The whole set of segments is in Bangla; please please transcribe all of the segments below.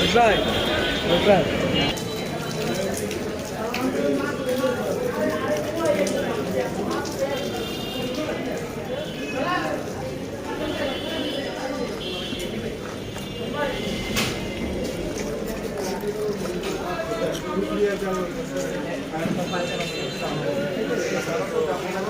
Бажай. Бажай.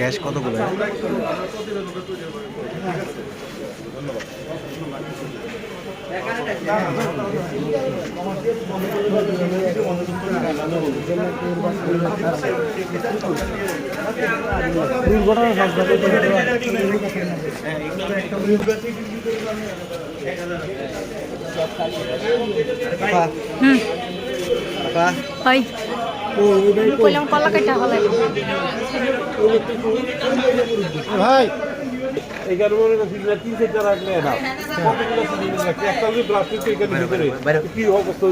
গ্যাস কতগুলো? হুম। হয়। কইলাম কলা কাটা হলে ভাই তিন চারটা রাখলে না কি অবস্থা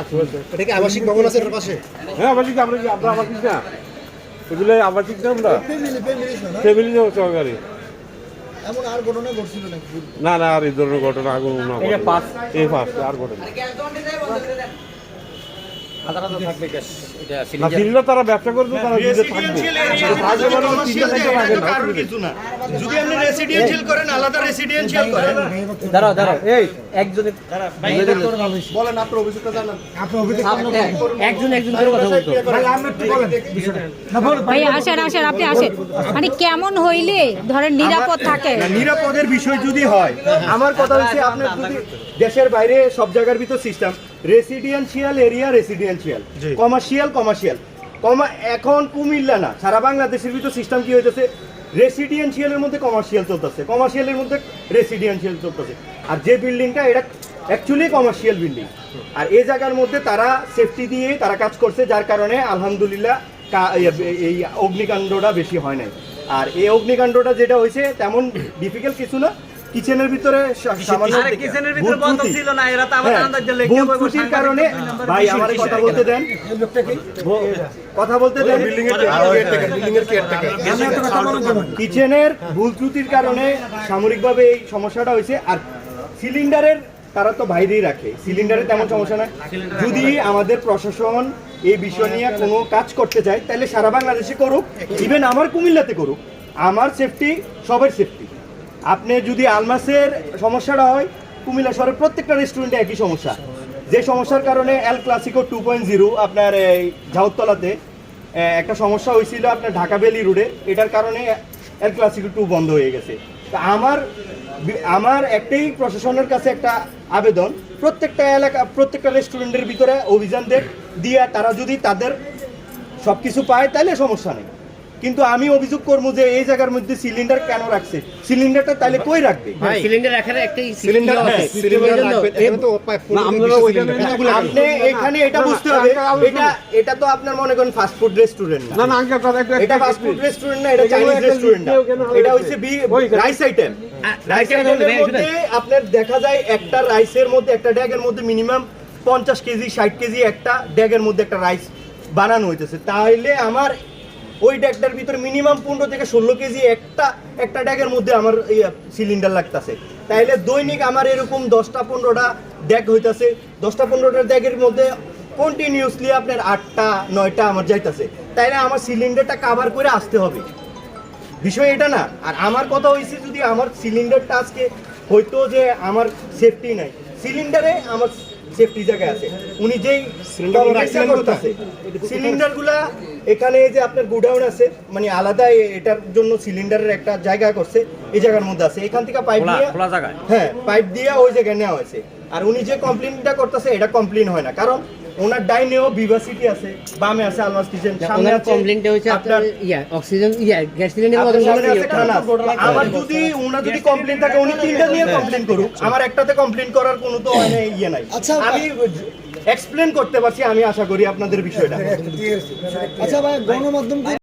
আশেপাশে। এটা কি আবাসিক ভবন আছে এর পাশে? হ্যাঁ আবাসিক আমরা কি আমরা আবাসিক না? এগুলো আবাসিক না আমরা? ফ্যামিলি না? যাব সহকারে। না না আর এই ধরনের ঘটনা আগুন না এই পাঁচ আর ঘটনা না তারা ব্যবসা করবে তারা দিতে থাকবে। থাকবে মানে তো তিনটা চারটা রাখে না কারণ কিছু না। যদি আপনি রেসিডেন্সিয়াল করেন আলাদা রেসিডেন্সিয়াল করেন। দাঁড়াও দাঁড়াও এই একজনে বলেন আপনার অভিযোগটা জানান। একজন একজন করে কথা বলতো ভাই আসেন আসেন আপনি আসেন। মানে কেমন হইলে ধরেন নিরাপদ থাকে? নিরাপদের বিষয় যদি হয় আমার কথা হচ্ছে আপনার যদি দেশের বাইরে সব জায়গার ভিতর system residential area residential. Commercial commercial. কমা এখন কুমিল্লা না সারা বাংলাদেশের ভিতর সিস্টেম কি হইতেছে? রেসিডেন্সিয়ালের মধ্যে কমার্শিয়াল চলতেছে কমার্শিয়ালের মধ্যে রেসিডেন্সিয়াল চলতেছে। আর যে বিল্ডিংটা এটা অ্যাকচুয়ালি কমার্শিয়াল বিল্ডিং আর এই জায়গার মধ্যে তারা সেফটি দিয়ে তারা কাজ করছে যার কারণে আলহামদুলিল্লাহ এই- অগ্নিকাণ্ডটা বেশি হয় নাই। আর এই অগ্নিকাণ্ডটা যেটা হয়েছে তেমন ডিফিকাল্ট কিছু না। কিচেনের ভিতরে কিচেনের ভিতরে বন্ধ ছিল না এরা তো আমার হ্যাঁ, আন্দাজ কারণে ভাই আমার কথা বলতে দেন। কথা বলতে দেন। বিল্ডিং এর কিচেনের ভুল ত্রুটির কারণে সামরিকভাবে এই সমস্যাটা হয়েছে। আর সিলিন্ডারের তারা তো বাইরেই রাখে। সিলিন্ডারে তেমন সমস্যা নাই। যদি আমাদের প্রশাসন এই বিষয় নিয়ে কোনো কাজ করতে চায় তাহলে সারা বাংলাদেশে করুক। ইভেন আমার কুমিল্লাতে করুক। আমার সেফটি সবার সেফটি আপনি যদি আলমাসের সমস্যাটা হয়, কুমিল্লা শহরের প্রত্যেকটা রেস্টুরেন্টে একই সমস্যা। যে সমস্যার কারণে El Clasico two point zero আপনার এই ঝাউতলাতে একটা সমস্যা হয়েছিল আপনার ঢাকা বেলি রোডে এটার কারণে এল ক্লাসিকো টু বন্ধ হয়ে গেছে। তা আমার আমার একটাই প্রশাসনের কাছে একটা আবেদন, প্রত্যেকটা এলাকা, প্রত্যেকটা রেস্টুরেন্টের ভিতরে অভিযান দেখ, দিয়ে তারা যদি তাদের সব কিছু পায়, তাহলে সমস্যা নেই। কিন্তু আমি অভিযোগ করব যে এই জায়গার মধ্যে সিলিন্ডার কেন রাখছে? সিলিন্ডারটা তাহলে কই রাখবে? সিলিন্ডার একটাই সিলিন্ডার আছে সিলিন্ডার আপনি এখানে এটা বুঝতে হবে এটা এটা তো আপনার মনে করেন ফাস্ট ফুড রেস্টুরেন্ট না। না আঙ্কেল তারা একটা এটা ফাস্ট ফুড রেস্টুরেন্ট না এটা চাইনিজ রেস্টুরেন্ট না। এটা হচ্ছে বি রাইস আইটেম রাইস আইটেমের মধ্যে আপনার দেখা যায় একটা রাইসের মধ্যে একটা ড্যাগের মধ্যে মিনিমাম পঞ্চাশ কেজি ষাট কেজি একটা ড্যাগের মধ্যে একটা রাইস বানানো হইতেছে। তাহলে আমার ওই ড্যাগটার ভিতরে মিনিমাম পনেরো থেকে ষোলো কেজি একটা একটা ড্যাগের মধ্যে আমার সিলিন্ডার লাগতেছে। তাইলে দৈনিক আমার এরকম দশটা পনেরোটা ড্যাগ হইতাছে। দশটা পনেরোটা ড্যাগের মধ্যে কন্টিনিউসলি আপনার আটটা, নয়টা আমার যাইতাছে। তাইলে আমার সিলিন্ডারটা কাভার করে আসতে হবে। বিষয় এটা না। আর আমার কথা হয়েছে যদি আমার সিলিন্ডারটা আজকে হয়তো যে আমার সেফটি নাই। সিলিন্ডারে আমার সেফটি জায়গায় আছে। উনি যেই সিলিন্ডারগুলা এখানে এই যে আপনার গোডাউন আছে মানে আলাদা এটার জন্য সিলিন্ডারের একটা জায়গা করছে এই জায়গার মধ্যে আছে। এখান থেকে পাইপ খোলা- দিয়ে হ্যাঁ পাইপ দিয়ে ওই জায়গায় নেওয়া হয়েছে। আর উনি যে কমপ্লেনটা করতেছে এটা কমপ্লেন হয় না। কারণ ওনার ডাইনেও ভিভাসিটি আছে বামে আছে আলমাস কিচেন সামনে আছে কমপ্লেইনটা হচ্ছে আপনার ইয়া অক্সিজেন ইয়া গ্যাস সিলিন্ডার সামনে আছে খানা। আমার যদি ওনার যদি কমপ্লেন থাকে উনি তিনটা নিয়ে কমপ্লেন করুক। আমার একটাতে কমপ্লেন করার কোনো তো মানে ইয়ে নাই। আচ্ছা, আমি এক্সপ্লেন করতে পারছি আমি আশা করি আপনাদের বিষয়টা। আচ্ছা ভাই গণমাধ্যম